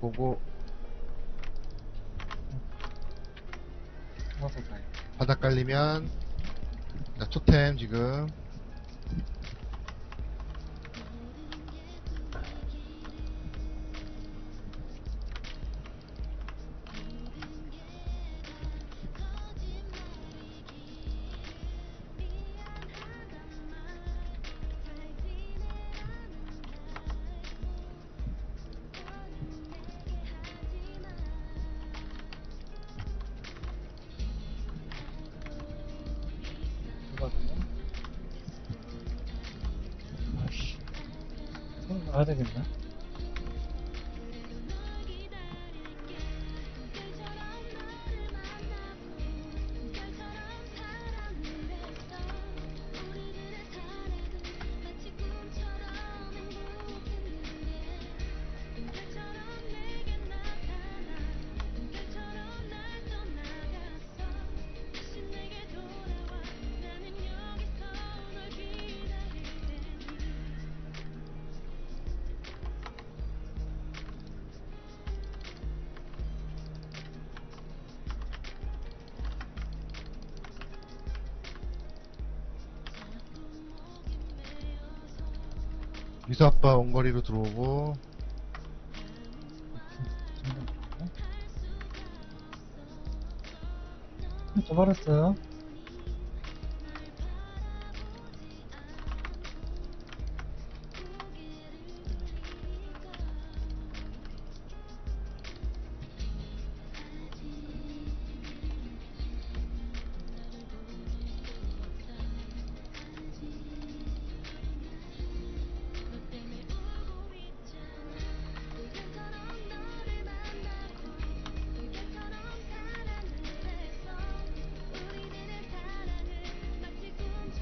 보고 가요. 바닥 깔리면 자, 토템 지금 손 가야 되겠네. 아빠 원거리로 들어오고 도발했어요.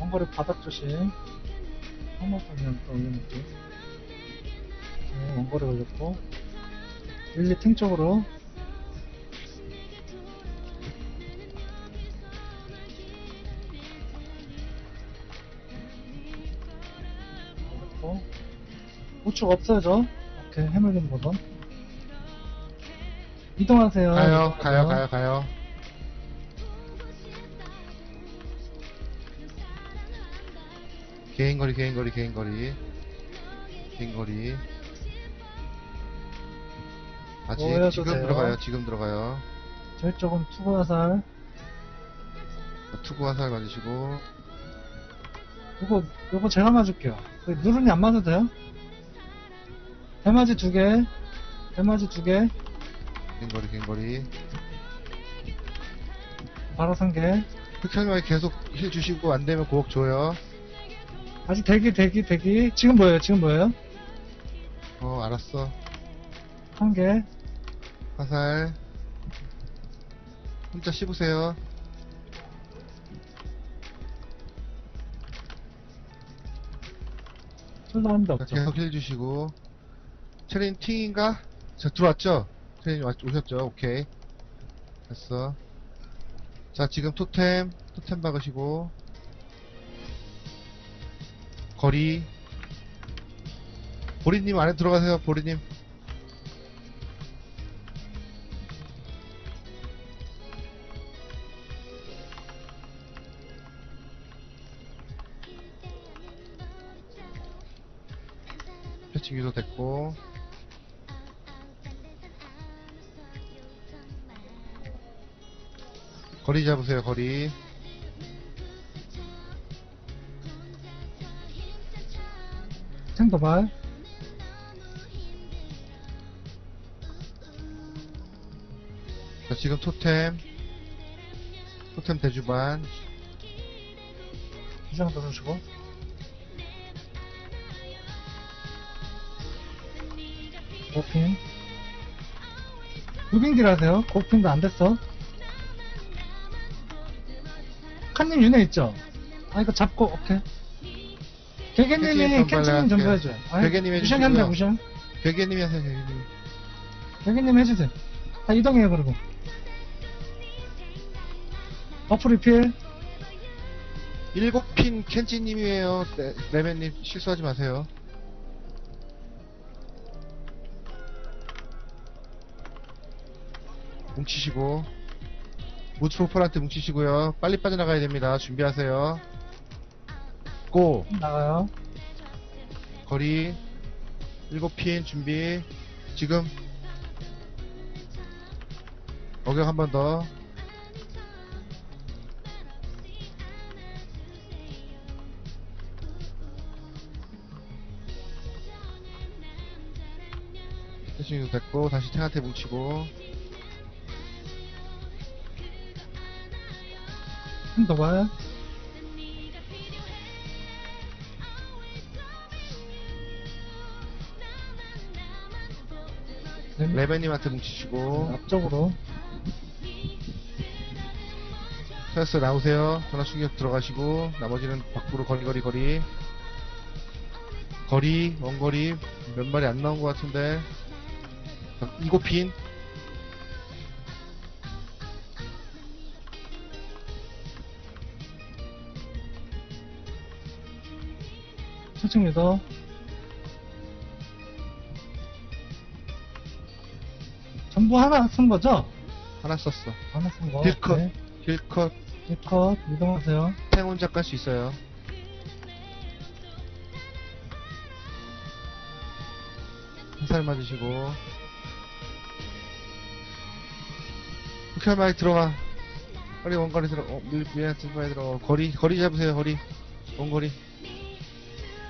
원거리 바닥 조심. 한번 보면 또 올려놓을게요. 네, 원거리 올렸고. 1, 2 탱 쪽으로. 올렸고. 우측 없어요, 저. 오케이, 해물림 버전. 이동하세요. 가요 가요. 가요 가요 개인거리 개인거리 개인거리 개인거리 아직 보여도 지금 돼요. 들어가요 지금 들어가요 저희 쪽은 투구 화살. 자, 투구 화살 맞으시고 요거, 요거 제가 맞을게요. 그 누른이 안 맞아도 돼요? 대마지 두 개, 대마지 두 개, 개인거리 개인거리 바로 한 개. 흑혈마에 계속 힐 주시고 안되면 고억 줘요 아직 대기, 대기, 대기. 지금 뭐예요? 지금 뭐예요? 어 알았어 한 개. 화살 혼자 씹으세요 한대 자, 없죠. 계속 힐 주시고 체린 팅인가? 자 들어왔죠? 체린 왔- 오셨죠? 오케이 됐어 자 지금 토템 토템 박으시고 거리. 보리님 안에 들어가세요 보리님. 패칭 유도 됐고. 거리 잡으세요 거리 생도발. 자 지금 토템 토템 대주반 기장 누르시고. 고핀. 무빙딜 하세요. 고핀도 안 됐어. 칸님 윤회 있죠? 아, 이거 잡고, 오케이. 캔치님 좀 할게요. 해줘요. 개개님 무시한 한다. 무시한. 베개님이 하세요 베개님 개개님 해주세요. 다 이동해요, 그리고. 버프 리필. 일곱 핀 켄지님이에요 네, 레멘님 실수하지 마세요 뭉치시고 무트로폴한테 뭉치시고요 빨리 빠져나가야 됩니다 준비하세요 고 나가요. 거리 7핀 준비 지금 어격 한 번더 세팅도 됐고 다시 탱한테 뭉치고 한 더 봐요. 네, 레베님한테 뭉치시고 앞쪽으로. 스트레스 나오세요. 전화 충격 들어가시고 나머지는 밖으로 거리 거리 거리 거리 원거리 몇 마리 안 나온 것 같은데 이고 핀 수직 유도. 전부 하나 쓴 거죠? 하나 썼어. 하나 쓴 거. 딜컷. 네. 힐컷 딜컷 이동하세요. 탱 혼자 깔수 있어요. 화살 맞으시고 흑혈 많이 들어가. 빨리 원거리 들어. 어, 밀 밀한테 빨리 들어. 거리 거리 잡으세요. 거리 원거리.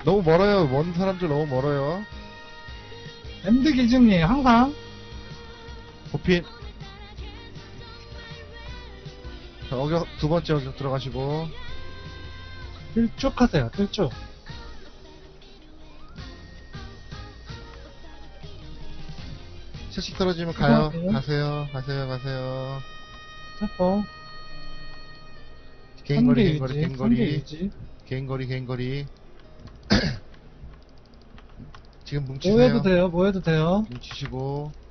너무 멀어요. 먼 사람들 너무 멀어요. 엔드 기준이 항상 고핀. 자, 어격, 두 번째 어격 들어가시고. 뜰쭉 하세요. 뜰쭉. 채식 떨어지면 가요. 수고하세요. 가세요. 가세요. 가세요. 세퍼. 개인거리, 3개 개인거리, 유지. 3개 개인거리. 개인거리, 개인거리. 지금 뭐 뭉치세요. 해도 돼요. 뭐 해도 돼요. 뭉치시고.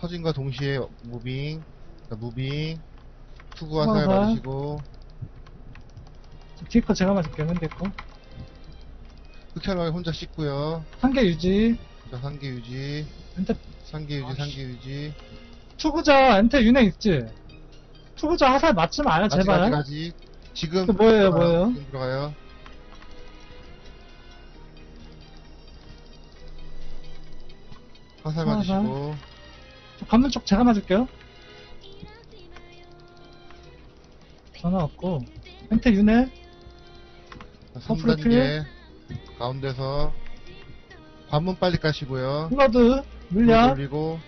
터진과 동시에 무빙. 자, 무빙. 투구 화살 화살. 맞으시고. 딜컷 제가 맞을게요. 맨 딜컷. 흑혈왕이 혼자 씻고요. 3개 유지. 자, 상계 유지. 엔테 상계 유지. 상계 유지. 투구자 엔테 윤회 있지? 투구자 화살 맞지 마요. 아직, 제발. 아직, 아직. 지금. 그 뭐예요, 들어가요. 뭐예요? 지금 들어가요. 화살 화살. 맞으시고. 관문 쪽 제가 맞을게요. 전화 없고. 윤회. 자, 앞으로 3단계. 가운데서. 관문 빨리 까시고요. 플러드. 물량. 올리고.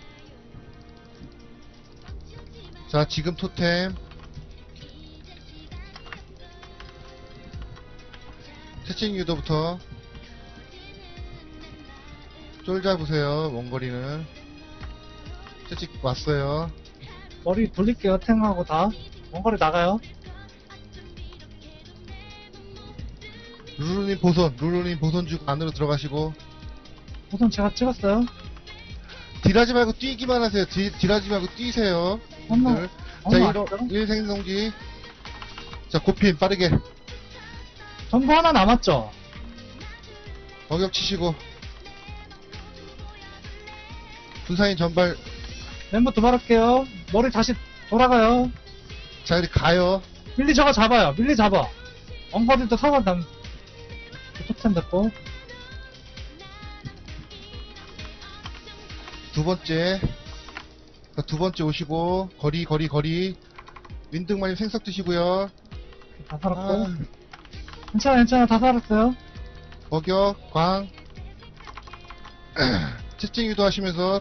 자, 지금 토템. 채팅 유도부터. 쫄 잡으세요, 원거리는. 채찍 왔어요. 머리 돌릴게요. 탱하고 다. 원거리 나가요. 루루님 보선, 루루님 보선 주고 안으로 들어가시고. 우선 제가 찍었어요. 딜하지 말고 뛰기만 하세요. 딜, 딜하지 말고 뛰세요. 엄마. 들. 자, 엄마 1, 왔죠? 1 생성기. 자, 고핀, 빠르게. 전부 하나 남았죠? 어격 치시고. 분사인 전발. 멤버 도발할게요. 머리 다시 돌아가요. 자, 이리 가요. 밀리 저거 잡아요. 밀리 잡아. 엉거리도 사과 남. 토템 됐고. 두 번째. 자, 두 번째 오시고. 거리, 거리, 거리. 윈등마님 생석 드시고요. 다 살았고. 아, 괜찮아, 괜찮아. 다 살았어요. 어격, 광. 채팅 유도하시면서.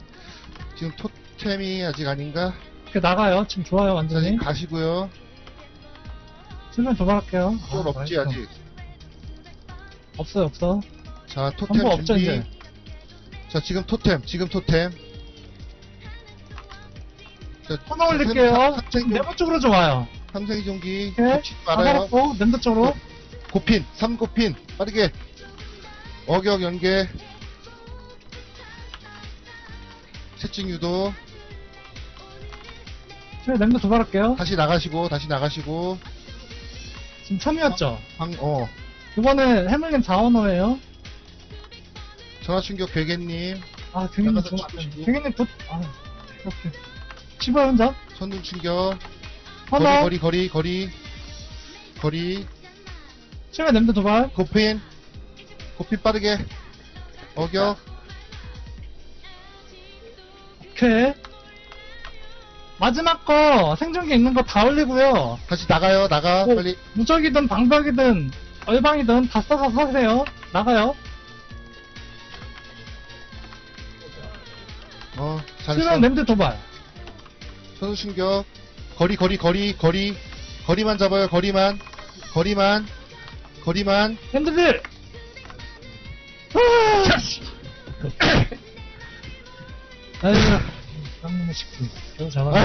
지금 토 템이 아직 아닌가? 이렇게 나가요. 지금 좋아요, 자, 완전히. 가시고요. 슬면 도발할게요. 쫄 아, 없지, 맛있어. 아직. 없어요, 없어. 자, 토템 없죠, 준비. 이제. 자, 지금 토템, 지금 토템. 자, 하나 올릴게요. 삼생, 네모 쪽으로 좀 와요. 삼생이 종기. 이렇게. 놓치지 말아요. 랜더 쪽으로. 고핀, 3고핀. 빠르게. 어격 연계. 채찍 유도. 제가 랜더 도발할게요. 다시 나가시고, 다시 나가시고. 지금 3이었죠? 방, 어. 이번에 해물님 4원호예요. 전화 충격 괴개님. 아, 등이님 나가서 좋아. 죽으시고. 등이님 붓, 아, 이렇게. 15 혼자. 선능 충격. 하나. 거리, 거리, 거리, 거리. 거리. 치면 냄새 도발. 고핀. 고핀 빠르게. 어격. 오케이. 마지막 거 생존기 있는 거 다 올리고요. 다시 나가요, 나가. 오. 빨리. 무적이든 방박이든 얼방이든 다 써서 사세요. 나가요. 어, 잘했어. 냄새 도발. 선능 충격. 거리, 거리, 거리, 거리. 거리만 잡아요, 거리만. 거리만. 거리만. 핸드빌. 아이고, 쌍놈의 식품. 겨우 잡았네.